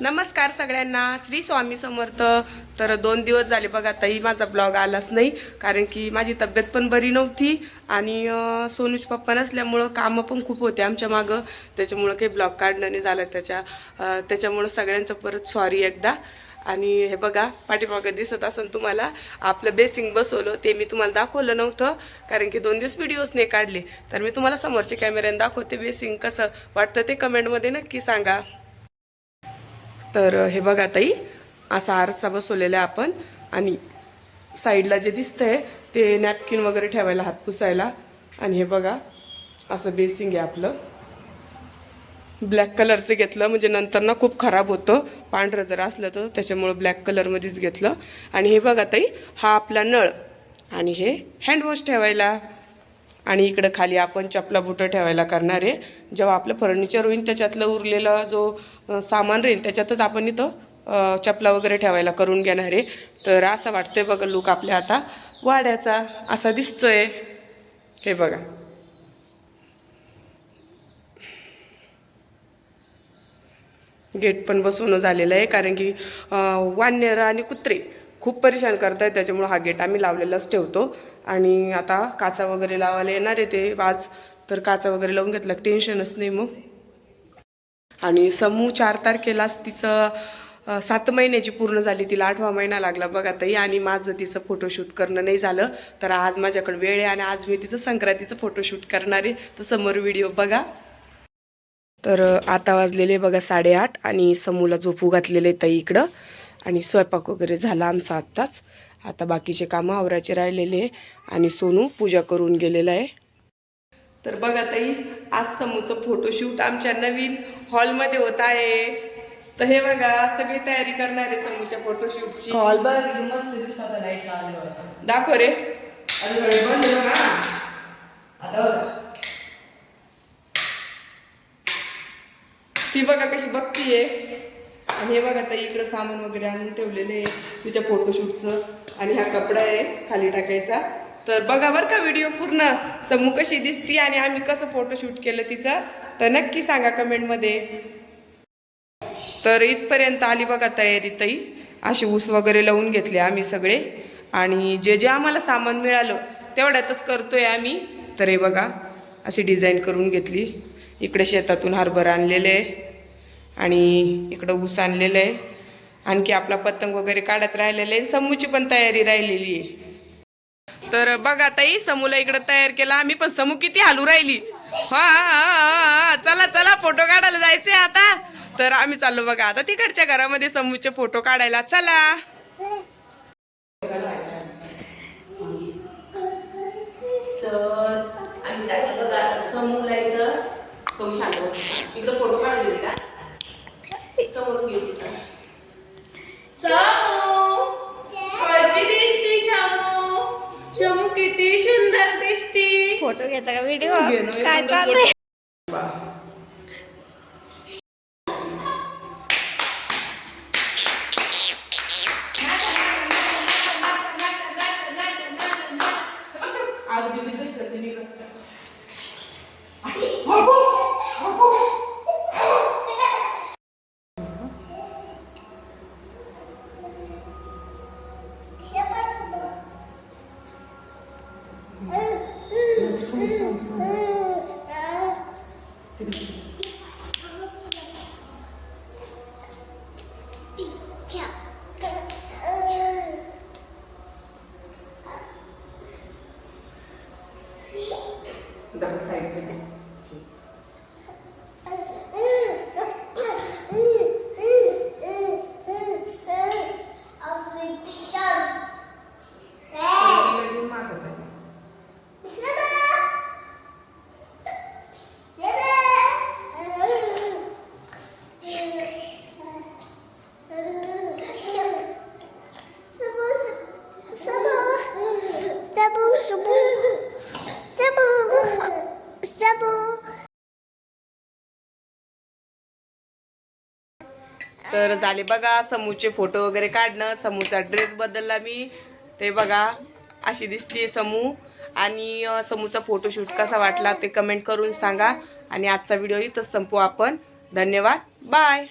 नमस्कार सगळ्यांना. श्री स्वामी समर्थ. तर दोन दिवस झाले बघा आताही माझा ब्लॉग आलाच नाही कारण की माझी तब्येत पण बरी नव्हती आणि अं, सोनूच पप्पा नसल्यामुळं कामं पण खूप होते आमच्या मागं. त्याच्यामुळं काही ब्लॉग काढणं नाही झालं त्याच्या त्याच्यामुळं सगळ्यांचं परत सॉरी एकदा. आणि हे बघा पाठीमागं दिसत असेल तुम्हाला आपलं बेसिंग बसवलं ते मी तुम्हाला दाखवलं नव्हतं कारण की दोन दिवस व्हिडिओज नाही काढले. तर मी तुम्हाला समोरच्या कॅमेऱ्याने दाखवते बेसिंग कसं वाटतं ते कमेंटमध्ये नक्की सांगा. तर हे बघा ताई असा आरसा बसवलेला आहे आपण आणि साईडला जे दिसतं आहे ते नॅपकिन वगैरे ठेवायला हात पुसायला आणि हे बघा असं बेसिंग आहे आपलं. ब्लॅक कलरचं घेतलं म्हणजे नंतर ना खूप खराब होतं. पांढरं जर असलं तर त्याच्यामुळं ब्लॅक कलरमध्येच घेतलं. आणि हे बघा ताई हा आपला नळ आणि हे हँडवॉश ठेवायला. आणि इकडं खाली आपण चपला बुटं ठेवायला करणार आहे. जेव्हा आपलं फर्निचर होईल त्याच्यातलं उरलेला जो सामान राहील त्याच्यातच आपण इथं चपला वगैरे ठेवायला करून घेणार आहे. तर असं वाटतंय बघा लुक आपल्या आता. वाड्याचा असा दिसतोय. हे बघा. गेट पण बसवणं झालेलं आहे कारण की अं, वानर आणि कुत्रे खूप परेशान करत आहेत त्याच्यामुळं हा गेट आम्ही लावलेलाच ठेवतो. आणि आता काचा वगैरे लावायला येणार आहे ते वाज तर काचा वगैरे लावून घेतला टेन्शनच नाही मग. आणि समूह चार तारखेलाच तिचं सात महिन्याची पूर्ण झाली तिला आठवा महिना लागला. बघा ताई आणि माझं तिचं फोटोशूट करणं नाही झालं. तर आज माझ्याकडे वेळ आहे आणि आज मी तिचं संक्रांतीचं फोटोशूट करणार आहे. तर समोर व्हिडिओ बघा. तर आता वाजलेले बघा साडेआठ आणि समूला झोपू घातलेले ताई इकडं. आणि स्वयंपाक वगैरे झाला आमचा आत्ताच. आता बाकीचे कामं आवरायचे राहिलेले आणि सोनू पूजा करून गेलेला आहे. तर बघा ताई आज समूचं फोटोशूट आमच्या नवीन हॉलमध्ये होत आहे. तर हे बघा सगळी तयारी करणार आहे समूच्या फोटोशूटची हॉल बघ किती मस्त दिवसाचा लाइट लावल्यावर दाखव रे. बंद आता बघा. ती बघा कशी बघतीये. आणि हे बघा ताई इकडं सामान वगैरे आणून ठेवलेले आहे तिच्या फोटोशूटचं आणि हा कपडा आहे खाली टाकायचा. तर बघा बरं का व्हिडिओ पूर्ण. समू कशी दिसती आणि आम्ही कसं फोटोशूट केलं तिचं तर नक्की सांगा कमेंटमध्ये. तर इथपर्यंत आली बघा तयारी ताई. असे ऊस वगैरे लावून घेतले आम्ही सगळे. आणि जे जे आम्हाला सामान मिळालं तेवढ्यातच करतोय आम्ही. तर हे बघा अशी डिझाईन करून घेतली. इकडे शेतातून हरभर आणलेले आहे. आणि इकडं ऊस आणलेलं आहे. आणखी आपला पतंग वगैरे काढत राहिलेलं आहे. समूची पण तयारी राहिलेली आहे. तर बघा ताई समूला इकडं तयार केला. आम्ही पण समू किती हालू राहिली. हा हा, हा, हा. चला चला फोटो काढायला जायचे आता. तर आम्ही चाललो बघा. आता तिकडच्या घरामध्ये समूचे फोटो काढायला. चला. तर आम्ही बघा समूला इथं. समू शांत इकडं फोटो फोटो घ्यायचा का व्हिडिओ काय चाललंय? आज दीदी कशी करते मी कर. तर झाले बघा समूचे फोटो वगैरे काढणं समूचा ड्रेस बदलला मी. ते बघा अशी दिसते समू. आणि समूचा फोटोशूट कसा वाटला ते कमेंट करून सांगा. आणि आजचा व्हिडिओ इथंच संपू आपण. धन्यवाद. बाय